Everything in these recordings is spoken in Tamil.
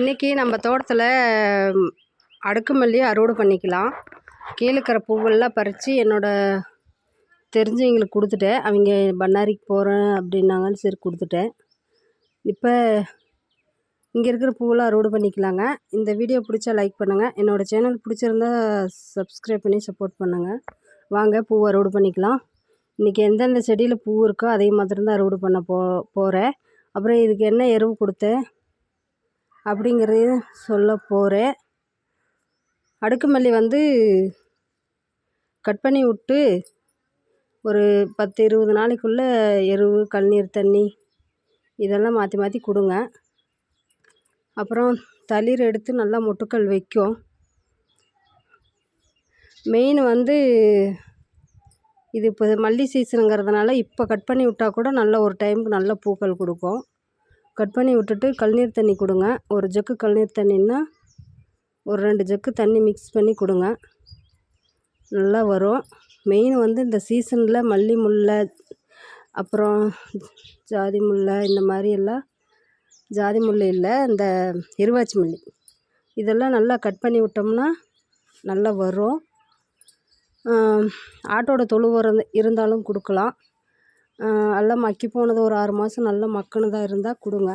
இன்றைக்கி நம்ம தோட்டத்தில் அடுக்குமல்லியை அறுவடை பண்ணிக்கலாம். கீழே இருக்கிற பூவெல்லாம் பறித்து என்னோடய தெரிஞ்சவங்களுக்கு கொடுத்துட்டேன். அவங்க பண்ணாரிக்கு போகிறேன் அப்படின்னாங்கன்னு சரி கொடுத்துட்டேன். இப்போ இங்கே இருக்கிற பூவெல்லாம் அறுவடை பண்ணிக்கலாங்க. இந்த வீடியோ பிடிச்சா லைக் பண்ணுங்கள் என்னோடய சேனல் பிடிச்சிருந்தா சப்ஸ்கிரைப் பண்ணி சப்போர்ட் பண்ணுங்கள் வாங்க பூ அறுவடை பண்ணிக்கலாம். இன்றைக்கி எந்தெந்த செடியில் பூ இருக்கோ அதே மாதிரி தான் அறுவடை பண்ண போ போகிறேன் அப்புறம் இதுக்கு என்ன எருவு கொடுத்தேன்? அப்படிங்கிறதையும் சொல்ல போகிறேன் அடுக்குமல்லி வந்து கட் பண்ணி விட்டு ஒரு பத்து இருபது நாளைக்குள்ளே எருவு கண்ணீர் தண்ணி இதெல்லாம் மாற்றி மாற்றி கொடுங்க. அப்புறம் தளிர் எடுத்து நல்லா மொட்டுக்கள் வைக்கும். மெயின் வந்து இது இப்போ மல்லி சீசனுங்கிறதுனால இப்போ கட் பண்ணி விட்டால் கூட நல்ல ஒரு டைமுக்கு நல்ல பூக்கள் கொடுக்கும். கட் பண்ணி விட்டுட்டு கழுநீர் தண்ணி கொடுங்க. ஒரு ஜக்கு கழுநீர் தண்ணின்னா ஒரு ரெண்டு ஜக்கு தண்ணி மிக்ஸ் பண்ணி கொடுங்க. நல்லா வரும். மெயின் வந்து இந்த சீசனில் மல்லி முல்லை அப்புறம் ஜாதி முல்லை இந்த மாதிரி எல்லாம் ஜாதி முல்லை இல்லை இந்த இருவாச்சி மல்லி. இதெல்லாம் நல்லா கட் பண்ணி விட்டோம்னா நல்லா வரும். ஆட்டோட தொழு உரம் இருந்தாலும் கொடுக்கலாம். நல்லா மக்கி போனது ஒரு ஆறு மாதம் நல்லா மக்கினதா இருந்தால் கொடுங்க.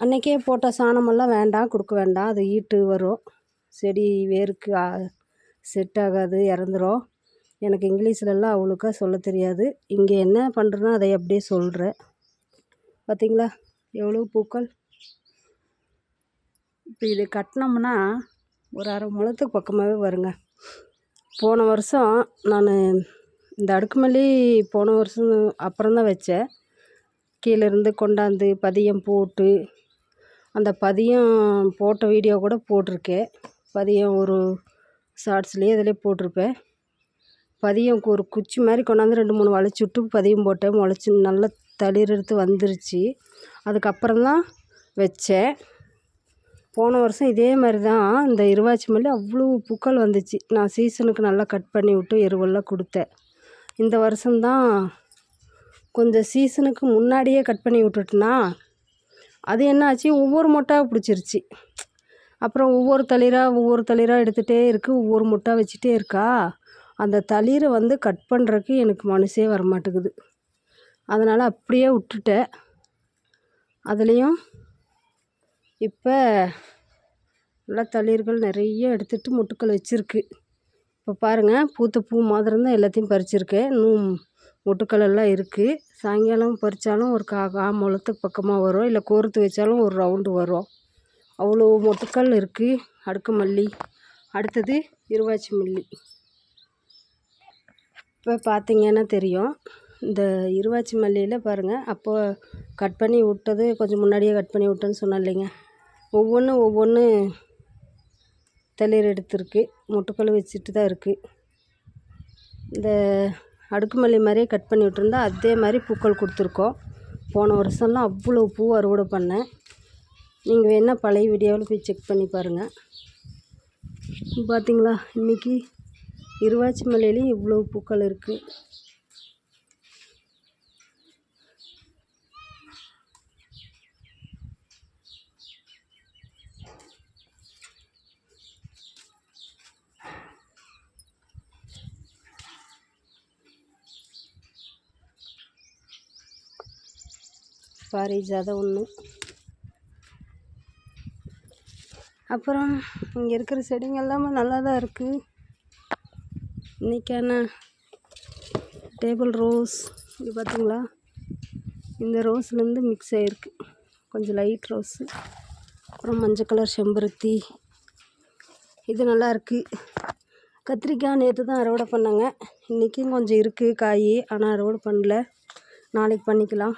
அன்றைக்கே போட்ட சாணமெல்லாம் வேண்டாம் கொடுக்க வேண்டாம். அது ஈட்டு வரும். செடி வேருக்கு செட் ஆகாது இறந்துரும். எனக்கு இங்கிலீஷ்லலாம் அவ்வளோக்கா சொல்ல தெரியாது. இங்கே என்ன பண்ணுறேனோ அதை அப்படியே சொல்கிறேன் பார்த்தீங்களா எவ்வளோ பூக்கள்? இப்போ இது கட்டினோம்னா ஒரு அரை முழத்துக்கு பக்கமாகவே வருங்க. போன வருஷம் நான் இந்த அடுக்குமல்லி போன வருஷம் அப்புறம் தான் வச்சேன். கீழேருந்து கொண்டாந்து பதியம் போட்டு அந்த பதியம் போட்ட வீடியோ கூட போட்டிருக்கேன். பதியம் ஒரு ஷார்ட்ஸ்லேயே இதிலே போட்டிருப்பேன். பதியம் ஒரு குச்சி மாதிரி கொண்டாந்து ரெண்டு மூணு வளைச்சி விட்டு பதியம் போட்டேன். முளைச்சி நல்லா தளிர் எடுத்து வந்துருச்சு. அதுக்கப்புறம் தான் வச்சேன். போன வருஷம் இதே மாதிரி தான் இந்த இருவாச்சி மல்லி அவ்வளோ பூக்கள் வந்துச்சு. நான் சீசனுக்கு நல்லா கட் பண்ணி விட்டு எருவெல்லாம் கொடுத்தேன். இந்த வருஷம்தான் கொஞ்சம் சீசனுக்கு முன்னாடியே கட் பண்ணி விட்டுட்டேனா அது என்ன ஆச்சு ஒவ்வொரு மொட்டாக பிடிச்சிருச்சு. அப்புறம் ஒவ்வொரு தளிராக ஒவ்வொரு தளிராக எடுத்துகிட்டே இருக்குது ஒவ்வொரு மொட்டாக வச்சுட்டே இருக்கா? அந்த தளிரை வந்து கட் பண்ணுறக்கு எனக்கு மனசே வரமாட்டேங்குது. அதனால் அப்படியே விட்டுட்டேன் அதுலேயும் இப்போ நல்லா தளிர்கள் நிறைய எடுத்துகிட்டு மொட்டுக்கள் வச்சுருக்கு. இப்போ பாருங்கள் பூத்த பூ மாதிரி இருந்தால் எல்லாத்தையும் பறிச்சிருக்கேன் இன்னும் மொட்டுக்களெல்லாம் இருக்குது சாயங்காலம் பறித்தாலும் ஒரு கா கா முழத்துக்கு பக்கமாக வரும். இல்லை கோர்த்து வச்சாலும் ஒரு ரவுண்டு வரும். அவ்வளோ மொட்டுக்கள் இருக்குது அடுக்கு மல்லி. அடுத்தது இருவாச்சி மல்லி. இப்போ பார்த்தீங்கன்னா தெரியும். இந்த இருவாச்சி மல்லியில் பாருங்கள் அப்போ கட் பண்ணி விட்டது கொஞ்சம் முன்னாடியே கட் பண்ணி விட்டேன்னு சொன்னேன் இல்லைங்க. ஒவ்வொன்றும் ஒவ்வொன்று தளிர் எடுத்திருக்கு. மொட்டுக்கள் வச்சுட்டு தான் இருக்குது இந்த அடுக்குமல்லி மாதிரியே கட் பண்ணி விட்டுருந்தா அதே மாதிரி பூக்கள் கொடுத்துருக்கோம். போன வருஷம்லாம் அவ்வளோ பூ அறுவடை பண்ணேன். நீங்கள் வேணால் பழைய வீடியோவில் போய் செக் பண்ணி பாருங்கள் பார்த்தீங்களா இன்றைக்கி இருவாச்சி மலையிலையும் இவ்வளோ பூக்கள் இருக்குது பாரிஜாதம் ஒன்று அப்புறம் இங்கே இருக்கிற செடிங்க எல்லாமே நல்லா தான் இருக்குது இன்றைக்கான டேபிள் ரோஸ் இது பார்த்தீங்களா இந்த ரோஸ்லேருந்து மிக்ஸ் ஆகிருக்கு கொஞ்சம் லைட் ரோஸு அப்புறம் மஞ்சள் கலர் செம்பருத்தி. இது நல்லா இருக்குது கத்திரிக்காய் நேற்று தான் அறுவடை பண்ணாங்க. இன்றைக்கும் கொஞ்சம் இருக்குது காய் ஆனால் அறுவடை பண்ணல. நாளைக்கு பண்ணிக்கலாம்.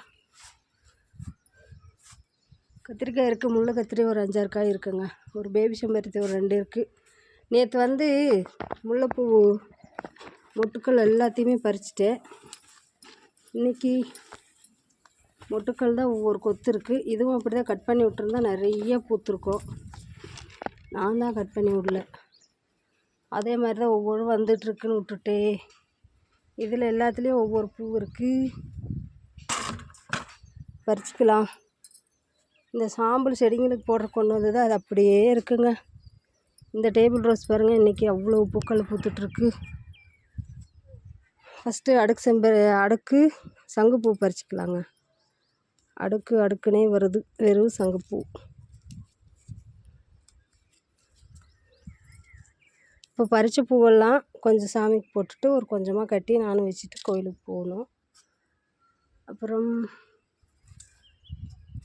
கத்திரிக்காய் இருக்குது முள்ளு கத்திரி ஒரு அஞ்சாறு காய் இருக்குங்க. ஒரு பேபி செம்பருத்தி ஒரு ரெண்டு இருக்குது நேற்று வந்து முல்லைப்பூ மொட்டுக்கள் எல்லாத்தையுமே பறிச்சிட்டேன். இன்றைக்கி மொட்டுக்கள் தான் ஒவ்வொரு கொத்து இருக்குது இதுவும் அப்படி தான் கட் பண்ணி விட்டுருந்தா நிறைய பூத்துருக்கோம். நான் தான் கட் பண்ணி விடல. அதே மாதிரி தான் ஒவ்வொரு வந்துட்டுருக்குன்னு விட்டுட்டே. இதில் எல்லாத்துலேயும் ஒவ்வொரு பூ இருக்குது பறிச்சிக்கலாம். இந்த சாம்பல் செடிங்களுக்கு போடுற கொண்டு வந்தது அது அப்படியே இருக்குங்க. இந்த டேபிள் ரோஸ் பாருங்கள் இன்றைக்கி அவ்வளோ பூக்கள் பூத்துட்ருக்கு ஃபஸ்ட்டு அடுக்கு செம்ப அடுக்கு சங்குப்பூ பறிச்சுக்கலாங்க. அடுக்கு அடுக்குனே வருது வெறும் சங்குப்பூ. இப்போ பறித்த பூவெல்லாம் கொஞ்சம் சாமிக்கு போட்டுட்டு ஒரு கொஞ்சமாக கட்டி நானும் வச்சுட்டு கோயிலுக்கு போகணும். அப்புறம்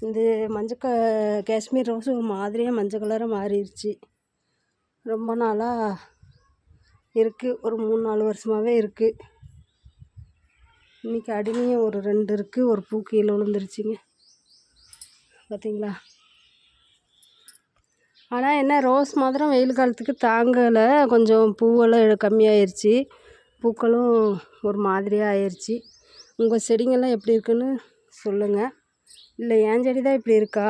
இந்த மஞ்சள் க காஷ்மீர் ரோஸ் ஒரு மாதிரியாக மஞ்சள் கலராக மாறிடுச்சு ரொம்ப நாளாக இருக்குது ஒரு மூணு நாலு வருஷமாகவே இருக்குது இன்றைக்கி அடிமையும் ஒரு ரெண்டு இருக்குது ஒரு பூ கீழே விழுந்துருச்சுங்க. பார்த்தீங்களா ஆனால் என்ன ரோஸ் மாத்திரம் வெயில் காலத்துக்கு தாங்கலை. கொஞ்சம் பூவெல்லாம் கம்மியாயிருச்சு. பூக்களும் ஒரு மாதிரியாக ஆயிடுச்சு உங்கள் செடிங்கெல்லாம் எப்படி இருக்குன்னு சொல்லுங்கள் இல்லை என் செடி தான் இப்படி இருக்கா?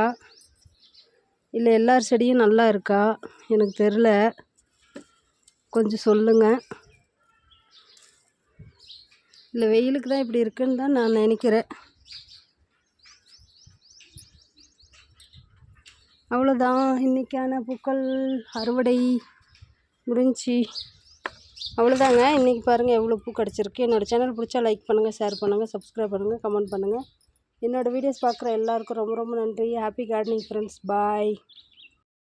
இல்லை எல்லார் செடியும் நல்லா இருக்கா? எனக்கு தெரில. கொஞ்சம் சொல்லுங்கள் இல்லை வெயிலுக்கு தான் இப்படி இருக்குன்னு தான் நான் நினைக்கிறேன். அவ்வளோதான் இன்றைக்கான பூக்கள் அறுவடை முடிஞ்சி. அவ்வளோதாங்க இன்றைக்கி பாருங்கள் எவ்வளோ பூ கிடச்சிருக்கு. என்னோடய சேனல் பிடிச்சா லைக் பண்ணுங்கள் ஷேர் பண்ணுங்கள் சப்ஸ்கிரைப் பண்ணுங்கள் கமெண்ட் பண்ணுங்கள் என்னோடய வீடியோஸ் பார்க்குற எல்லாருக்கும் ரொம்ப ரொம்ப நன்றி. Happy gardening friends bye